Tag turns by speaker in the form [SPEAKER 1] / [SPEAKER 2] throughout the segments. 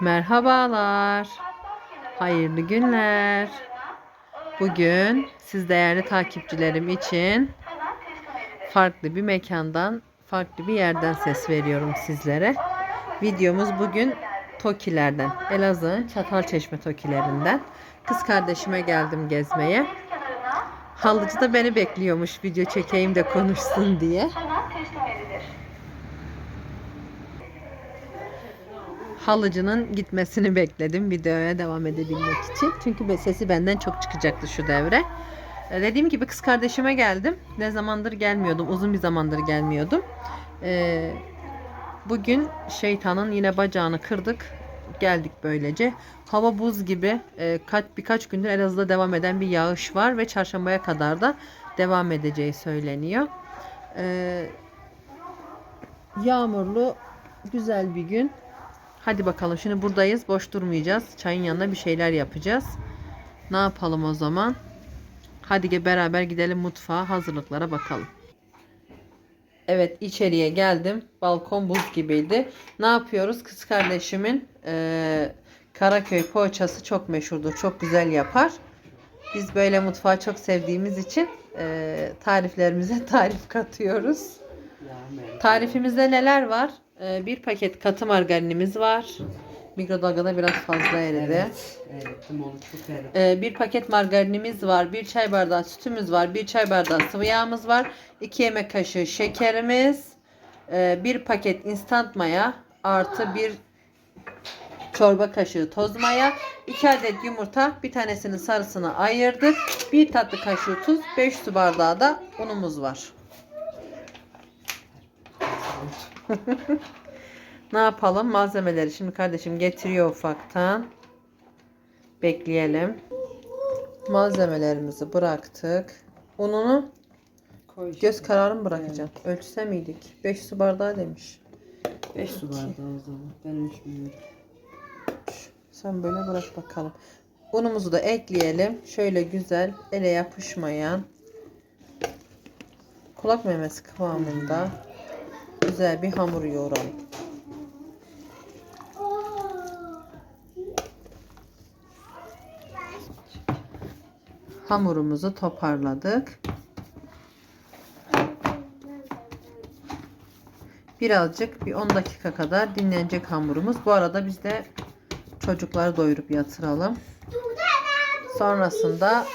[SPEAKER 1] Merhabalar. Hayırlı günler. Bugün siz değerli takipçilerim için farklı bir mekandan, farklı bir yerden ses veriyorum sizlere. Videomuz bugün Tokilerden, Elazığ'ın Çatalçeşme Tokilerinden. Kız kardeşime geldim gezmeye. Halıcı da beni bekliyormuş video çekeyim de konuşsun diye. Halıcının gitmesini bekledim videoya devam edebilmek için. Çünkü sesi benden çok çıkacaktı şu devre. E, Dediğim gibi kız kardeşime geldim. Ne zamandır gelmiyordum. Uzun bir zamandır gelmiyordum. E, bugün şeytanın yine bacağını kırdık. Geldik böylece. Hava buz gibi. E, kaç birkaç gündür Elazığ'da devam eden bir yağış var ve çarşambaya kadar da devam edeceği söyleniyor. E, yağmurlu güzel bir gün. Hadi bakalım şimdi buradayız. Boş durmayacağız. Çayın yanına bir şeyler yapacağız. Ne yapalım o zaman? Hadi ge- beraber gidelim mutfağa hazırlıklara bakalım. Evet içeriye geldim. Balkon buz gibiydi. Ne yapıyoruz? Kız kardeşimin eee, Karaköy poğaçası çok meşhurdur. Çok güzel yapar. Biz böyle mutfağı çok sevdiğimiz için eee, tariflerimize tarif katıyoruz. Tarifimizde neler var? Ee, bir paket katı margarinimiz var. Mikrodalgada biraz fazla eridi.
[SPEAKER 2] Evet. Erittim onu çok erittim.
[SPEAKER 1] Ee, bir paket margarinimiz var. Bir çay bardağı sütümüz var. Bir çay bardağı sıvı yağımız var. 2 yemek kaşığı şekerimiz. ee, bir paket instant maya artı bir çorba kaşığı toz maya. 2 adet yumurta. Bir tanesinin sarısını ayırdık. Bir tatlı kaşığı tuz. 5 su bardağı da unumuz var. Ne yapalım? Malzemeleri şimdi kardeşim getiriyor ufaktan. Bekleyelim. Malzemelerimizi bıraktık. Ununu
[SPEAKER 2] Koy işte.
[SPEAKER 1] göz kararı mı bırakacağım? Ölçse miydik? 5 su bardağı demiş.
[SPEAKER 2] 5 su bardağı o zaman. Ben içmiyorum.
[SPEAKER 1] Sen böyle bırak bakalım. Unumuzu da ekleyelim. Şöyle güzel ele yapışmayan kulak memesi kıvamında güzel bir hamur yoğuralım. Hamurumuzu toparladık. Birazcık bir 10 dakika kadar dinlenecek hamurumuz. Bu arada biz de çocukları doyurup yatıralım. Sonrasında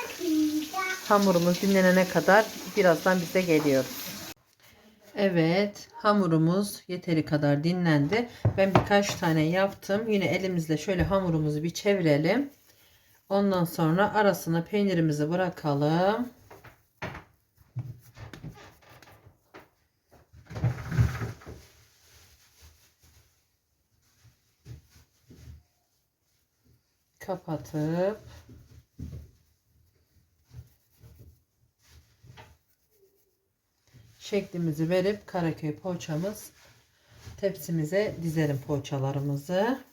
[SPEAKER 1] hamurumuz dinlenene kadar birazdan biz de geliyoruz. Evet hamurumuz yeteri kadar dinlendi. Ben birkaç tane yaptım. Yine elimizle şöyle hamurumuzu bir çevirelim. Ondan sonra arasına peynirimizi bırakalım. Kapatıp şeklimizi verip Karaköy poğaçamız tepsimize dizelim poğaçalarımızı.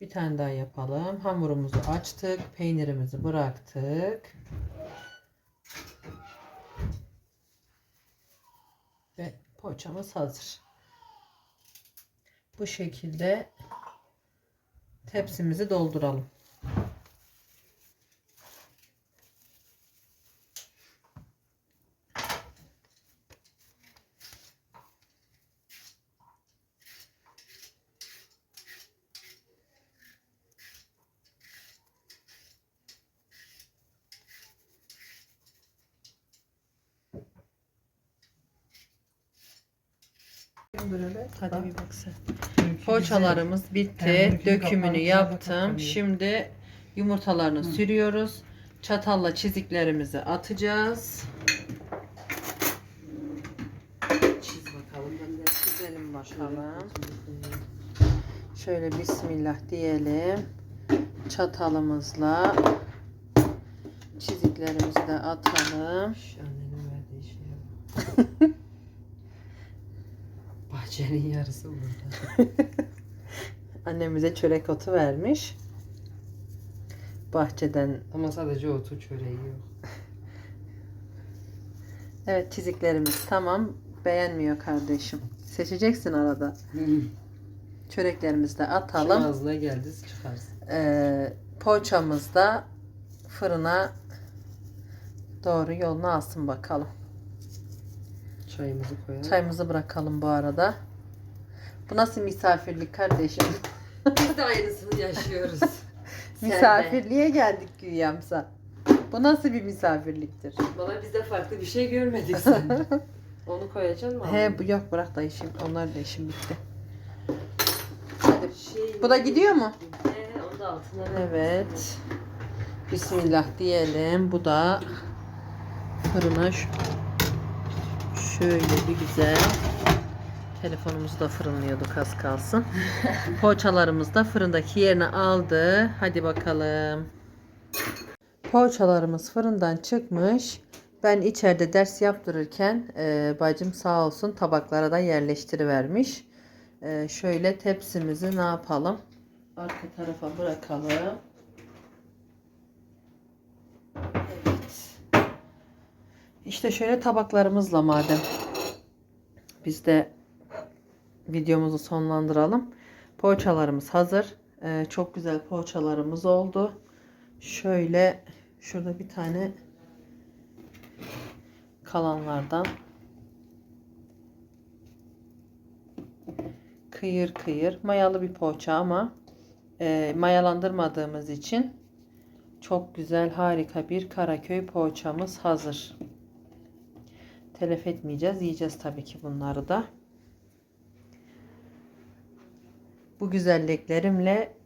[SPEAKER 1] Bir tane daha yapalım. Hamurumuzu açtık. Peynirimizi bıraktık. Ve poğaçamız hazır. Bu şekilde tepsimizi dolduralım. Hadi bir bak sen. Poğaçalarımız bitti. Dökümünü yaptım. Şimdi yumurtalarını sürüyoruz. Çatalla çiziklerimizi atacağız.
[SPEAKER 2] Çiz bakalım. Ben de
[SPEAKER 1] Çizelim bakalım. Şöyle bismillah diyelim. Çatalımızla çiziklerimizi de atalım.
[SPEAKER 2] Şu annenin verdiği bak. Bahçenin yarısı burada.
[SPEAKER 1] Annemize çörek otu vermiş. Bahçeden.
[SPEAKER 2] Ama sadece otu çöreği yok.
[SPEAKER 1] Evet çiziklerimiz tamam. Beğenmiyor kardeşim. Seçeceksin arada. Çöreklerimizi de atalım.
[SPEAKER 2] ağzına geldi çıkarsın.
[SPEAKER 1] Ee, poğaçamız da fırına doğru yolunu alsın bakalım.
[SPEAKER 2] Çayımızı koyalım.
[SPEAKER 1] Çayımızı bırakalım bu arada. Bu nasıl misafirlik kardeşim?
[SPEAKER 2] Biz de aynısını yaşıyoruz.
[SPEAKER 1] Misafirliğe geldik güyamsa. Bu nasıl bir misafirliktir?
[SPEAKER 2] Bana biz de farklı bir şey görmedik senden. Onu koyacaksın mı?
[SPEAKER 1] He bu yok bırak da işim. Onlar da işim bitti. Hadi.
[SPEAKER 2] Şey,
[SPEAKER 1] Bu da gidiyor mu?
[SPEAKER 2] He, onu da altına.
[SPEAKER 1] Evet. Bismillah diyelim. Bu da fırına ş- şöyle bir güzel. Telefonumuzu da fırınlıyorduk az kalsın. Poğaçalarımız da fırındaki yerini aldı. Hadi bakalım. Poğaçalarımız fırından çıkmış. Ben içeride ders yaptırırken e, bacım sağ olsun tabaklara da yerleştirivermiş. E, şöyle tepsimizi ne yapalım? Arka tarafa bırakalım. İşte şöyle tabaklarımızla madem biz de videomuzu sonlandıralım. Poğaçalarımız hazır. Ee, çok güzel poğaçalarımız oldu. Şöyle şurada bir tane kalanlardan kıyır kıyır mayalı bir poğaça ama e, mayalandırmadığımız için çok güzel harika bir Karaköy poğaçamız hazır. Telef etmeyeceğiz. Yiyeceğiz tabii ki bunları da. Bu güzelliklerimle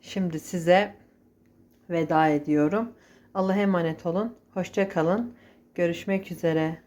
[SPEAKER 1] şimdi size veda ediyorum. Allah'a emanet olun. Hoşça kalın. Görüşmek üzere.